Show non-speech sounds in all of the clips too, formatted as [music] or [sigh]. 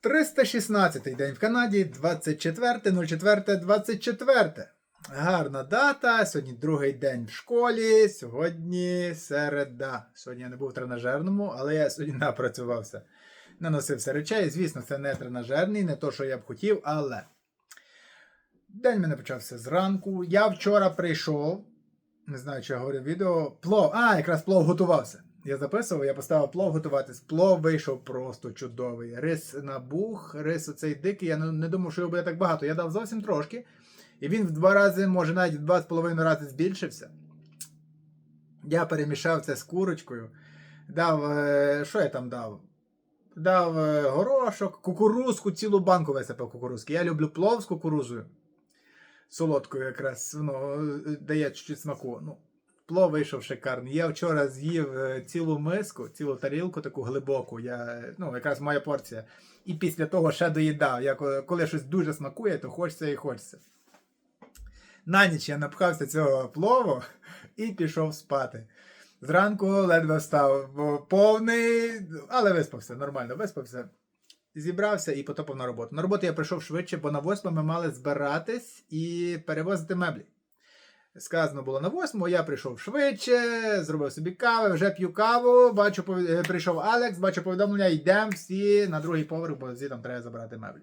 316 день в Канаді, 24.04.24. Гарна дата. Сьогодні другий день в школі. Сьогодні середа. Сьогодні я не був в тренажерному, але я сьогодні напрацювався. Наносився речей. Звісно, це не тренажерний, не то, що я б хотів, але. День мене почався зранку. Я вчора прийшов. Не знаю, чи я говорив відео. Плов. А, якраз плов готувався. Я записував, я поставив плов готуватись. Плов вийшов просто чудовий. Рис набух, рис оцей дикий. Я не, думав, що його буде так багато. Я дав зовсім трошки. І він в два рази, може навіть в два з половиною рази збільшився. Я перемішав це з курочкою. Дав. е, Що я там дав? Дав е, горошок, кукурузку, цілу банку висипав кукурузки. Я люблю плов з кукурузою. Солодкою якраз воно е, дає чуть смаку. Ну, плов вийшов шикарний. Я вчора з'їв е, цілу миску, цілу тарілку таку глибоку. Я, ну, якраз моя порція. І після того ще доїдав. Я, коли- щось дуже смакує, то хочеться і хочеться. На ніч я напхався цього плову і пішов спати. Зранку ледве встав, повний, але виспався, нормально виспався. Зібрався і потопав на роботу. На роботу я прийшов швидше, бо на восьму ми мали збиратись і перевозити меблі. Сказано було на восьму, я прийшов швидше, зробив собі кави, вже п'ю каву. Бачу, е, прийшов Алекс, бачу повідомлення, йдемо всі на другий поверх, бо звідти там треба забрати меблі.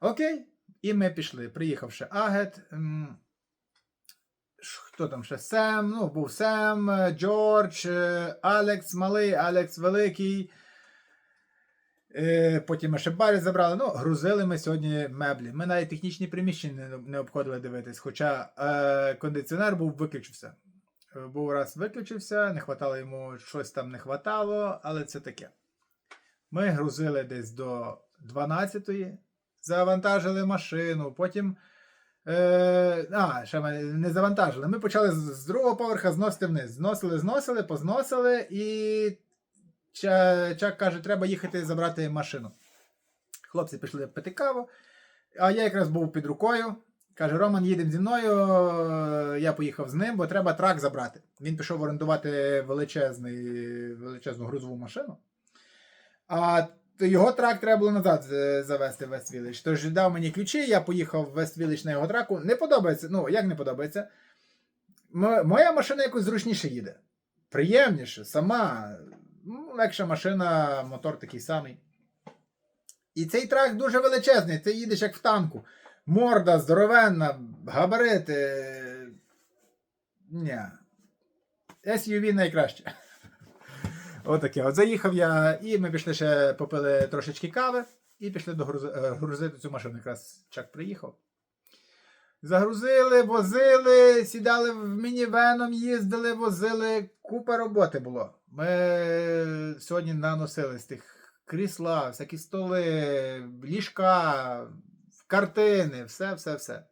Окей, і ми пішли. Приїхавши Агет. Хто там ще? Сем, ну, був Сем, е, Джордж, е, Алекс малий, Алекс великий. Е, Потім ми ще барі забрали. Ну, грузили ми сьогодні меблі. Ми навіть технічні приміщення не, обходили дивитись, хоча е, кондиціонер був виключився. Е, Був раз виключився, не хватало йому, щось там не хватало, але це таке. Ми грузили десь до 12-ї, завантажили машину, потім. Е, а, ще ми не завантажили. Ми почали з, другого поверха зносити вниз. Зносили, зносили, позносили, і Чак каже, треба їхати забрати машину. Хлопці пішли пити каву, а я якраз був під рукою. Каже, Роман, їдемо зі мною. Я поїхав з ним, бо треба трак забрати. Він пішов орендувати величезний, величезну грузову машину. А його трак треба було назад е, завести в Вествіліч. Тож дав мені ключі, я поїхав в Вествіліч на його траку. Не подобається. Ну, як не подобається? Моя машина якось зручніше їде. Приємніше, сама. Ну, легша машина, мотор такий самий. І цей трак дуже величезний, ти їдеш як в танку. Морда здоровенна, габарити. Ні. SUV найкраще. [laughs] Отаке. От заїхав я, і ми пішли ще попили трошечки кави і пішли догрузи- е, грузити цю машину. Якраз Чак приїхав. Загрузили, возили, сідали в мінівеном, їздили, возили. Купа роботи було. Ми сьогодні наносили з тих крісла, всякі столи, ліжка, картини, все, все, все.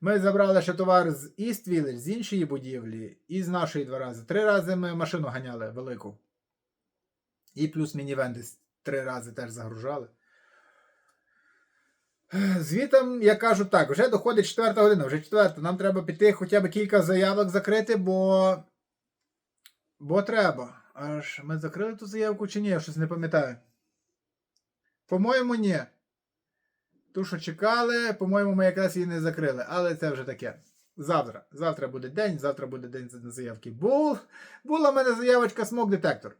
Ми забрали ще товар з East Village, з іншої будівлі, і з нашої два рази. Три рази ми машину ганяли велику. І плюс мінівен десь три рази теж загружали. Звітом я кажу так, вже доходить четверта година, вже четверта. Нам треба піти хоча б кілька заявок закрити, бо. Бо треба. Аж ми закрили ту заявку чи ні, я щось не пам'ятаю. По-моєму, ні. Ту, що чекали, по-моєму, ми якраз її не закрили, але це вже таке. Завтра. Завтра буде день, завтра буде день заявки. Був, була в мене заявочка смок детектор.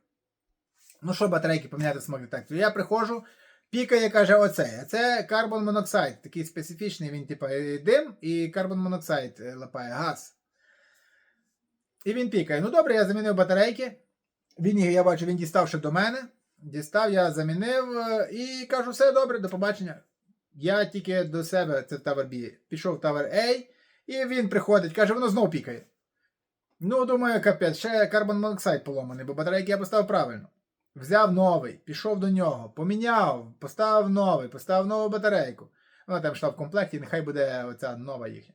Ну що, батарейки поміняти смок детектор? Я приходжу, пікає, каже, оцей. Це карбон моноксид. Такий специфічний, він, типа, і дим і карбон моноксид е, лапає, газ. І він пікає. Ну добре, я замінив батарейки. Він, я бачу, він дістав ще до мене. Дістав, я замінив е, і кажу, все добре, до побачення. Я тільки до себе, це Tower B, пішов в Tower A, і він приходить, каже, воно знов пікає. Ну, думаю, капець, ще карбон моноксид поломаний, бо батарейки я поставив правильно. Взяв новий, пішов до нього, поміняв, поставив новий, поставив нову батарейку. Вона там йшла в комплекті, нехай буде оця нова їхня.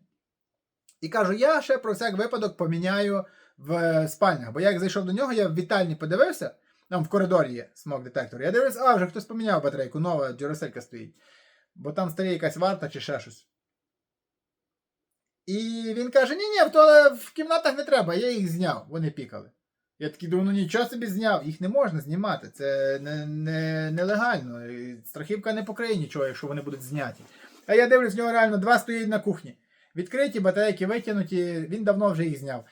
І кажу, я ще про всяк випадок поміняю в е, спальнях. Бо я як зайшов до нього, я в вітальні подивився, там в коридорі є смок детектор. Я дивлюсь, а вже хтось поміняв батарейку, нова дюраселька стоїть. Бо там старі якась варта чи ще щось. І він каже: ні, ні, то, в кімнатах не треба, я їх зняв, вони пікали. Я такий думаю, ну нічого собі зняв, їх не можна знімати, це не, не, нелегально. Страхівка не покриє нічого, якщо вони будуть зняті. А я дивлюсь, в нього реально два стоїть на кухні. Відкриті батарейки витягнуті, він давно вже їх зняв.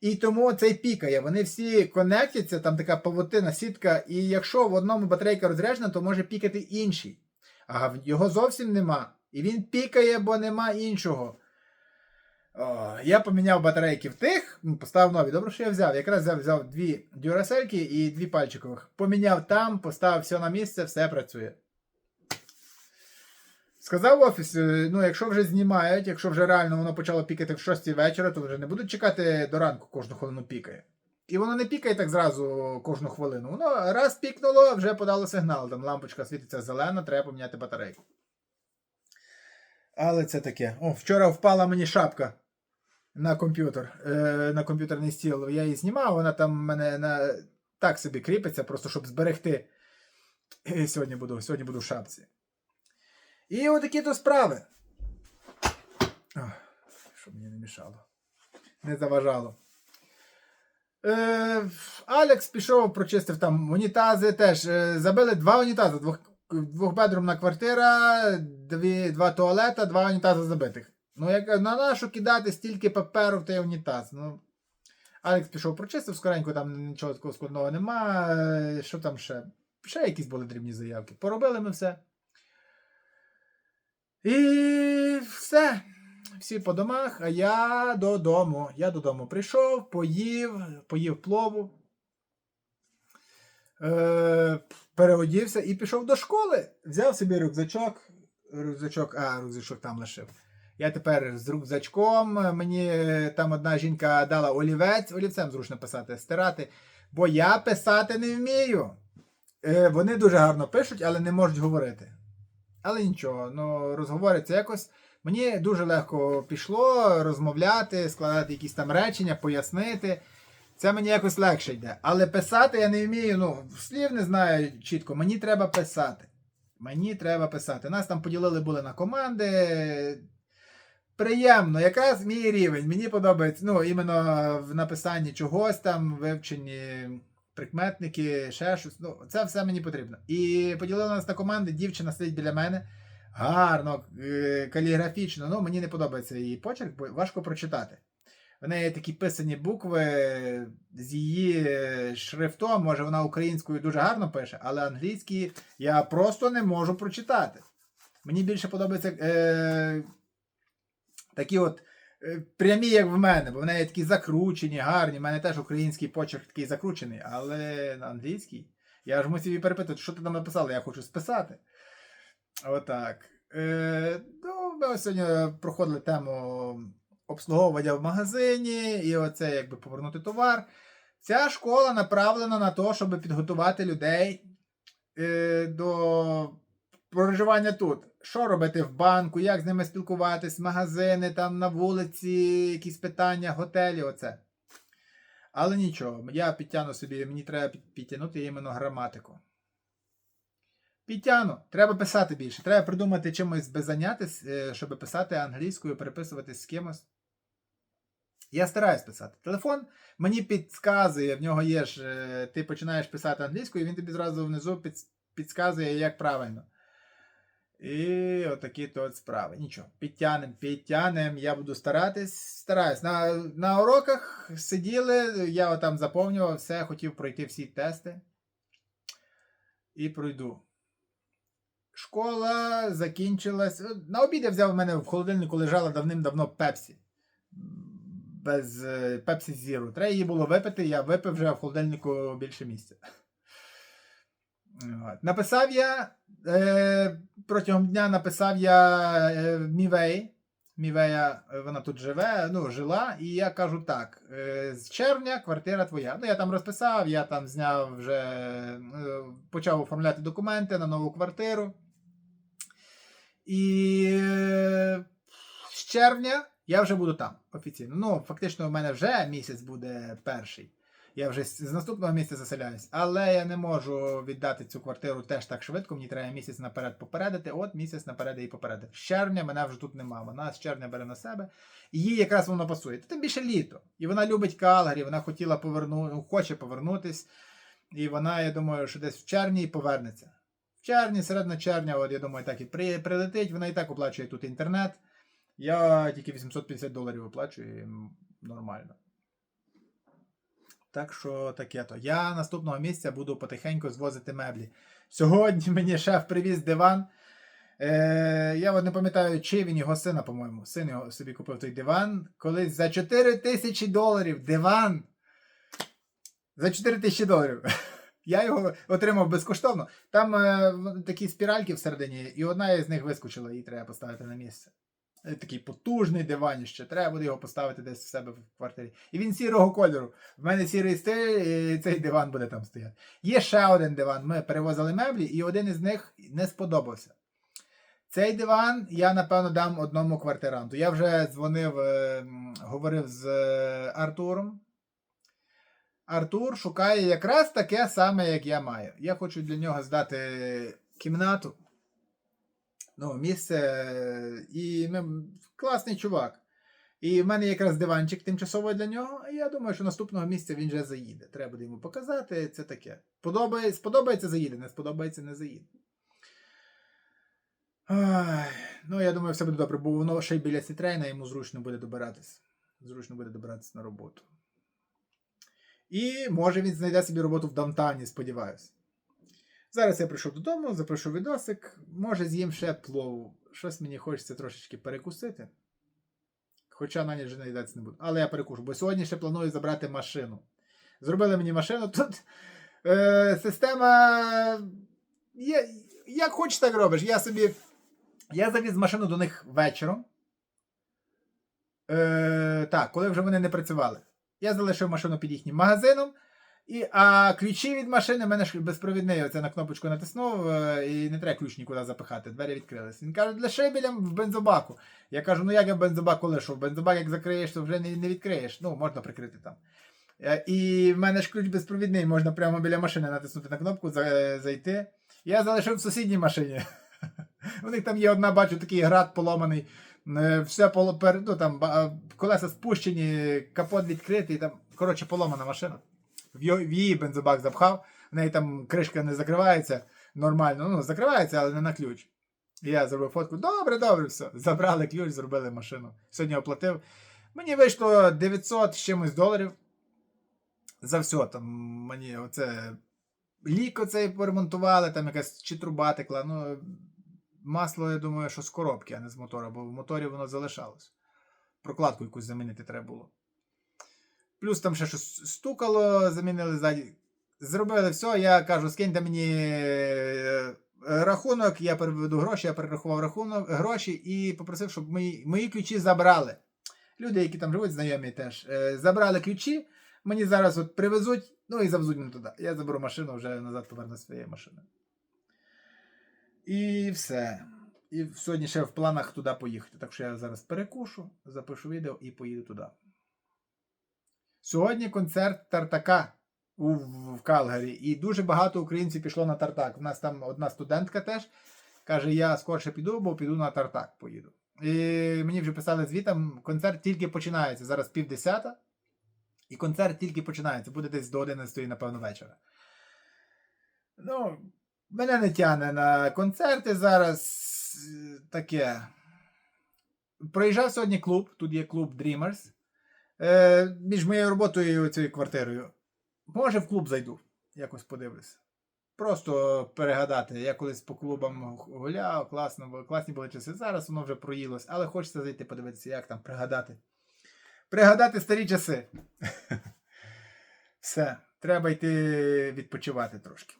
І тому цей пікає. Вони всі конектяться, там така павутина, сітка, і якщо в одному батарейка розряджена, то може пікати інший. А його зовсім нема. І він пікає, бо нема іншого. О, я поміняв батарейки в тих, ну, поставив нові. Добре, що я взяв. Якраз взяв, взяв дві дюрасельки і дві пальчикових. Поміняв там, поставив все на місце, все працює. Сказав офіс, е, ну якщо вже знімають, якщо вже реально воно почало пікати в 6 вечора, то вже не будуть чекати до ранку кожну хвилину пікає. І воно не пікає так зразу кожну хвилину. Воно раз пікнуло, вже подало сигнал. Там лампочка світиться зелена, треба поміняти батарейку. Але це таке. О, вчора впала мені шапка на комп'ютер, е, на комп'ютерний стіл. Я її знімав, вона там в мене на... так собі кріпиться, просто щоб зберегти. І сьогодні буду, сьогодні буду в шапці. І отакі то справи. Ох, щоб мені не мішало. Не заважало. Е, Алекс пішов, прочистив там унітази теж. Е, забили два унітази. Двох, двохбедрумна квартира, дві, два туалета, два унітази забитих. Ну, як на нашу кидати стільки паперу в той унітаз. Ну, Алекс пішов, прочистив скоренько, там нічого такого складного нема. Е, Що там ще? Ще якісь були дрібні заявки. Поробили ми все. І все. Всі по домах, а я додому. Я додому прийшов, поїв, поїв плову, е, переодівся і пішов до школи. Взяв собі рюкзачок. Рюкзачок, а, рюкзачок там лишив. Я тепер з рюкзачком. Мені там одна жінка дала олівець, олівцем зручно писати, стирати, бо я писати не вмію. Е, вони дуже гарно пишуть, але не можуть говорити. Але нічого, ну розговориться якось. Мені дуже легко пішло розмовляти, складати якісь там речення, пояснити. Це мені якось легше йде. Але писати я не вмію, ну, слів не знаю чітко. Мені треба писати. Мені треба писати. Нас там поділили були на команди. Приємно, якраз мій рівень. Мені подобається, ну, іменно в написанні чогось там, вивченні прикметники, ще щось. Ну, це все мені потрібно. І поділили нас на команди, дівчина сидить біля мене. Гарно, е, каліграфічно. Ну, мені не подобається її почерк, бо важко прочитати. В неї такі писані букви з її е, шрифтом. Може, вона українською дуже гарно пише, але англійські я просто не можу прочитати. Мені більше подобаються е, такі от прямі, як в мене, бо в неї такі закручені, гарні. У мене теж український почерк такий закручений, але англійський. Я ж мусив її перепитати, що ти там написала, я хочу списати. Отак. Е, ну, ми сьогодні проходили тему обслуговування в магазині, і оце якби повернути товар. Ця школа направлена на те, щоб підготувати людей е, до проживання тут. Що робити в банку, як з ними спілкуватись, магазини, там на вулиці, якісь питання, готелі, оце. Але нічого, я підтягну собі, мені треба підтягнути іменно граматику. Підтягну, треба писати більше. Треба придумати чимось би зайнятись, е, щоб писати англійською, переписуватись з кимось. Я стараюсь писати. Телефон мені підказує, в нього є ж, е, ти починаєш писати англійською, і він тобі зразу внизу підказує, як правильно. І отакі то от справи. Нічого, підтягнем, підтягнем, я буду старатись, стараюсь. На, на уроках сиділи, я отам заповнював все, хотів пройти всі тести. І пройду. Школа закінчилась. На обід я взяв в мене в холодильнику лежала давним-давно пепсі. Без пепсі Зіру. Треба її було випити, я випив вже в холодильнику більше місця. Написав я е, протягом дня написав я е, Мівей. Мівея, е, вона тут живе, ну, жила, і я кажу так: е, з червня квартира твоя. Ну, я там розписав, я там зняв вже, е, почав оформляти документи на нову квартиру. І е, з червня я вже буду там офіційно. Ну, фактично, у мене вже місяць буде перший. Я вже з наступного місяця заселяюсь, але я не можу віддати цю квартиру теж так швидко. Мені треба місяць наперед попередити. От місяць наперед я її попередив. З червня мене вже тут нема. Вона з червня бере на себе. І їй якраз воно пасує. Тим більше літо. І вона любить Калгарі, вона хотіла поверну... хоче повернутись. І вона, я думаю, що десь в червні і повернеться. В червні, середина червня, от я думаю, так і при, прилетить. Вона і так оплачує тут інтернет. Я тільки 850 доларів оплачую і нормально. Так що таке то. Я наступного місяця буду потихеньку звозити меблі. Сьогодні [laughs] мені шеф привіз диван. Е, я от не пам'ятаю, чи він його сина, по-моєму. Син його собі купив той диван. Колись за 4 тисячі доларів диван. За 4 тисячі доларів. [laughs] Я його отримав безкоштовно. Там е, такі спіральки всередині, і одна із них вискочила, її треба поставити на місце. Е, Такий потужний диваніще. Треба буде його поставити десь в себе в квартирі. І він сірого кольору. В мене сірий стиль, і цей диван буде там стояти. Є ще один диван. Ми перевозили меблі, і один із них не сподобався. Цей диван я, напевно, дам одному квартиранту. Я вже дзвонив, е, говорив з е, Артуром. Артур шукає якраз таке саме, як я маю. Я хочу для нього здати кімнату. Ну, місце. І ми, класний чувак. І в мене якраз диванчик тимчасово для нього. І я думаю, що наступного місця він вже заїде. Треба буде йому показати. Це таке. Подобає, сподобається, заїде, не сподобається, не заїде. Ай, ну, я думаю, все буде добре, бо воно ще й біля Сітрейна, йому зручно буде добиратись. Зручно буде добиратися на роботу. І може він знайде собі роботу в даунтауні, сподіваюся. Зараз я прийшов додому, запишу відосик. Може з'їм ще плову. Щось мені хочеться трошечки перекусити. Хоча на ніч вже наїдатися не буду. Але я перекушу, бо сьогодні ще планую забрати машину. Зробили мені машину. Тут е, система. Є, як хочеш, так робиш. Я собі. Я завіз машину до них вечором. Е, так, коли вже вони не працювали. Я залишив машину під їхнім магазином. І, а ключі від машини в мене ж безпровідний. Оце на кнопочку натиснув е, і не треба ключ нікуди запихати. Двері відкрились. Він каже, для шибеля в бензобаку. Я кажу, ну як я в бензобаку лишу? Бензобак як закриєш, то вже не, не відкриєш. Ну, можна прикрити там. Е, І в мене ж ключ безпровідний, можна прямо біля машини натиснути на кнопку, зайти. Я залишив в сусідній машині. [laughs] У них там є одна, бачу, такий град поломаний. е, Все ну, там, колеса спущені, капот відкритий, там, коротше, поломана машина. В її бензобак запхав, в неї там кришка не закривається нормально. Ну, закривається, але не на ключ. І я зробив фотку. Добре, добре, все. Забрали ключ, зробили машину. Сьогодні оплатив. Мені вийшло 900 з чимось доларів. За все. Там мені оце лік оцей поремонтували, там якась чи труба текла. Ну, масло, я думаю, що з коробки, а не з мотора, бо в моторі воно залишалось. Прокладку якусь замінити треба було. Плюс там ще щось стукало, замінили ззаді. Зробили все, я кажу, скиньте мені е, рахунок, я переведу гроші, я перерахував рахунок, гроші і попросив, щоб мої, мої ключі забрали. Люди, які там живуть, знайомі теж, е, забрали ключі, мені зараз от привезуть, ну і завезуть мене туди. Я заберу машину, вже назад поверну своєю машиною. І все. І сьогодні ще в планах туди поїхати. Так що я зараз перекушу, запишу відео і поїду туди. Сьогодні концерт Тартака у, в Калгарі. І дуже багато українців пішло на Тартак. У нас там одна студентка теж каже: я скорше піду, бо піду на Тартак поїду. І мені вже писали звітом, концерт тільки починається. Зараз півдесята. І концерт тільки починається. Буде десь до 11, напевно, вечора. Ну, мене не тягне на концерти зараз. е, Таке. Проїжджав сьогодні клуб. Тут є клуб Dreamers. Е, між моєю роботою і цією квартирою. Може, в клуб зайду, якось подивлюсь. Просто перегадати. Я колись по клубам гуляв, класно, класні були часи. Зараз воно вже проїлось, але хочеться зайти подивитися, як там пригадати. Пригадати старі часи. [laughs] Все, треба йти відпочивати трошки.